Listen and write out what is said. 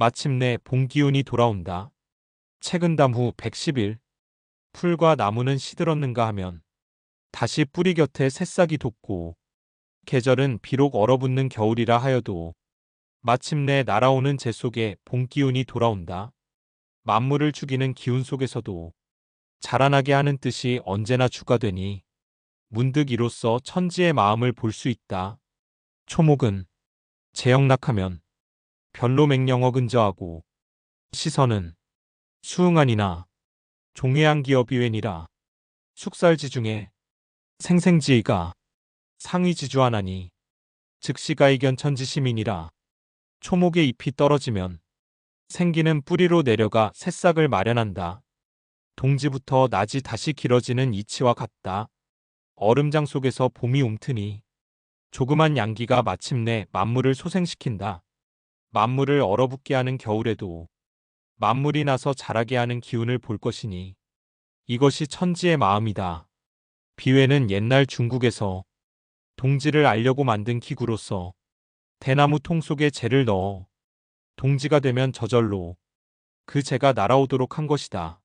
마침내 봄 기운이 돌아온다. 책은담 후 110일. 풀과 나무는 시들었는가 하면 다시 뿌리 곁에 새싹이 돋고 계절은 비록 얼어붙는 겨울이라 하여도 마침내 날아오는 재 속에 봄 기운이 돌아온다. 만물을 죽이는 기운 속에서도 자라나게 하는 뜻이 언제나 주가되니 문득 이로써 천지의 마음을 볼 수 있다. 초목은 재영락하면 별로 맹령어 근저하고 시선은 수응안이나 종해양 기업이웬이라 숙살지 중에 생생지의가 상위 지주하나니 즉시가 이견 천지 시민이라 초목의 잎이 떨어지면 생기는 뿌리로 내려가 새싹을 마련한다. 동지부터 낮이 다시 길어지는 이치와 같다. 얼음장 속에서 봄이 움트니 조그만 양기가 마침내 만물을 소생시킨다. 만물을 얼어붙게 하는 겨울에도 만물이 나서 자라게 하는 기운을 볼 것이니 이것이 천지의 마음이다. 비회는 옛날 중국에서 동지를 알려고 만든 기구로서 대나무 통 속에 재를 넣어 동지가 되면 저절로 그 재가 날아오도록 한 것이다.